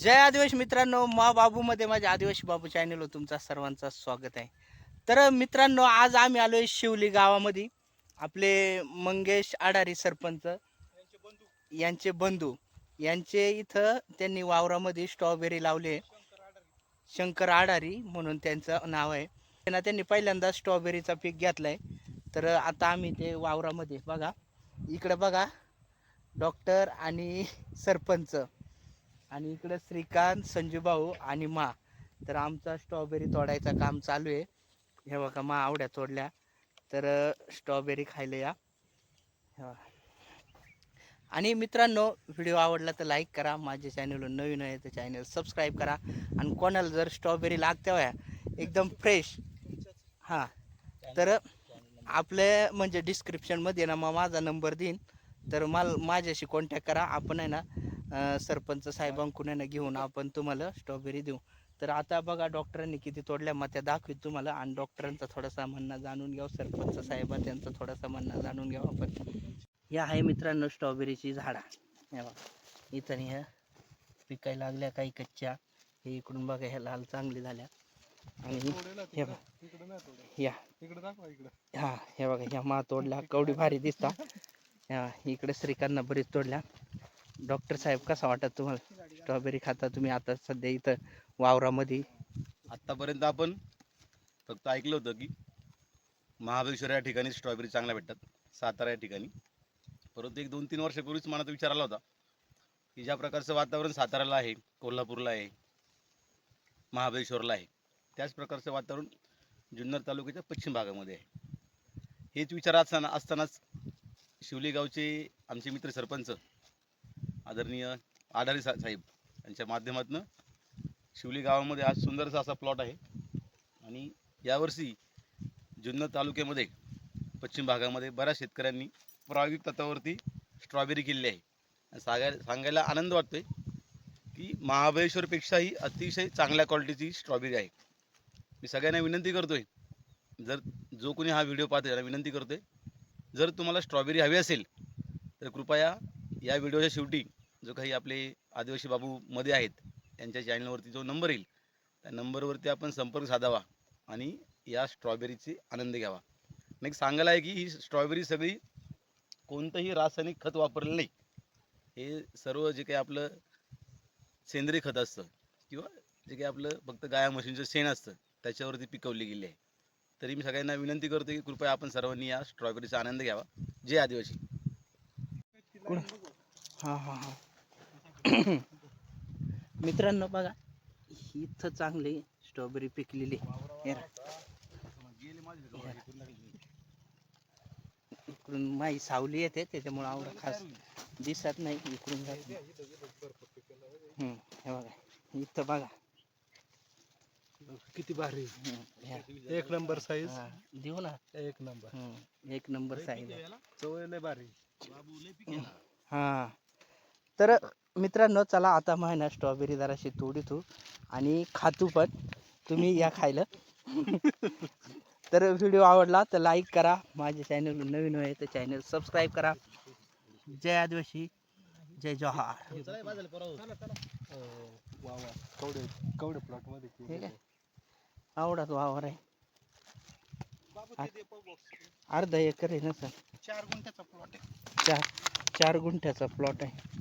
जय आदिवासी मित्रांनो मा बाबूमध्ये माझ्या आदिवासी बाबू चॅनेलवर तुमचा सर्वांचा स्वागत आहे. तर मित्रांनो आज आम्ही आलोय शिवली गावामध्ये. आपले मंगेश आडारी सरपंच यांचे बंधू. यांचे इथं त्यांनी वावरामध्ये स्ट्रॉबेरी लावले. शंकर आडारी म्हणून त्यांचं नाव आहे. त्यांना त्यांनी पहिल्यांदा स्ट्रॉबेरीचा पीक घेतलाय. तर आता आम्ही ते वावरामध्ये बघा. इकडे बघा डॉक्टर आणि सरपंच. आणि इकडं श्रीकांत संजूभाऊ आणि मा. तर आमचा स्ट्रॉबेरी तोडायचं काम चालू आहे. हे बघा मा आवड्या तोडल्या. तर स्ट्रॉबेरी खायला या. आणि मित्रांनो व्हिडिओ आवडला तर लाईक करा. माझ्या चॅनलवर नवीन आहे तर चॅनल सबस्क्राईब करा. आणि कोणाला जर स्ट्रॉबेरी लागते व्या एकदम फ्रेश हां. तर आपले म्हणजे डिस्क्रिप्शनमध्ये ना मग माझा नंबर देईन. तर मला माझ्याशी कॉन्टॅक्ट करा. आपण आहे ना सरपंच साहेबांकडून घेऊन आपण तुम्हाला स्ट्रॉबेरी देऊ. तर आता बघा डॉक्टरांनी किती तोडल्या मग त्या दाखवीत तुम्हाला आणि डॉक्टरांचा थोडासा म्हणणं जाणून घ्यावं सरपंच साहेबा त्यांचा थोडासा म्हणणं जाणून घ्यावं आपण. या आहे मित्रांनो स्ट्रॉबेरीची झाडा. बघा इथं ह्या पिकायला लागल्या काही कच्च्या. हे इकडून बघा ह्या लाल चांगली झाल्या. आणि हे बघा. या. हा हे बघा ह्या मा तोडल्या कवडी भारी दिसता. इकडे श्रीकांना बरीच तोडल्या. डॉक्टर साहेब कसा वाटत तुम्हाला? स्ट्रॉबेरी खाता तुम्ही आता सध्या इथं वावरामध्ये? आत्तापर्यंत आपण फक्त ऐकलं होतं की महाबळेश्वर या ठिकाणी स्ट्रॉबेरी चांगल्या भेटतात सातारा या ठिकाणी. परंतु एक दोन तीन वर्षापूर्वीच मनात विचार आला होता की ज्या प्रकारचं वातावरण साताऱ्याला आहे कोल्हापूरला आहे महाबळेश्वरला आहे त्याच प्रकारचं वातावरण जुन्नर तालुक्याच्या पश्चिम भागामध्ये आहे. हेच विचार असताना असतानाच शिवली गावचे आमचे मित्र सरपंच आदरणीय आडारी सा साहेब यांच्या माध्यमातून शिवली गावामध्ये आज सुंदरसा असा प्लॉट आहे. आणि यावर्षी जुन्नर तालुक्यामध्ये पश्चिम भागामध्ये बऱ्याच शेतकऱ्यांनी प्रायोगिक तत्वावरती स्ट्रॉबेरी केलेली आहे. आणि सांगायला सांगायला आनंद वाटतोय की महाबळेश्वरपेक्षाही अतिशय चांगल्या क्वालिटीची स्ट्रॉबेरी आहे. मी सगळ्यांना विनंती करतोय जर जो कोणी हा व्हिडिओ पाहतोय त्याला विनंती करतोय जर तुम्हाला स्ट्रॉबेरी हवी असेल तर कृपया या व्हिडिओच्या शेवटी जो काही आपले आदिवासी बाबू मध्ये आहेत त्यांच्या चॅनलवरती जो नंबर येईल त्या नंबरवरती आपण संपर्क साधावा आणि या स्ट्रॉबेरीची आनंद घ्यावा. नाही सांगायला आहे की ही स्ट्रॉबेरी सगळी कोणतंही रासायनिक खत वापरलं नाही. हे सर्व जे काही आपलं सेंद्रिय खत असतं किंवा जे काही आपलं फक्त गाया म्हशींचं शेण असतं त्याच्यावरती पिकवली गेली आहे. तरी मी सगळ्यांना विनंती करतो की कृपया आपण सर्वांनी या स्ट्रॉबेरीचा आनंद घ्यावा. जय आदिवासी. हां हां हां. मित्रांनो बघा इथं चांगली स्ट्रॉबेरी पिकलेली. इकडून माई सावली येते त्याच्यामुळे आवडा खास दिसत नाही इकडून जात हे बघा इथं बघा. किती भारी. एक नंबर साईज देऊ ना. एक नंबर एक नंबर साईज चवय लय भारी. हा. तर मित्रांनो चला आता मग ना स्ट्रॉबेरी जराशी तोडीतो आणि खातो पण. तुम्ही या खायला. तर व्हिडिओ आवडला तर लाईक करा. माझ्या चॅनल नवीन आहे तर चॅनल सबस्क्राईब करा. जय आदिवासी. जय जोहार. कवडे आवडत वावर आहे. अर्धा एकर आहे ना सर? चार गुंठ्याचा प्लॉट आहे. चार चार गुंठ्याचा प्लॉट आहे.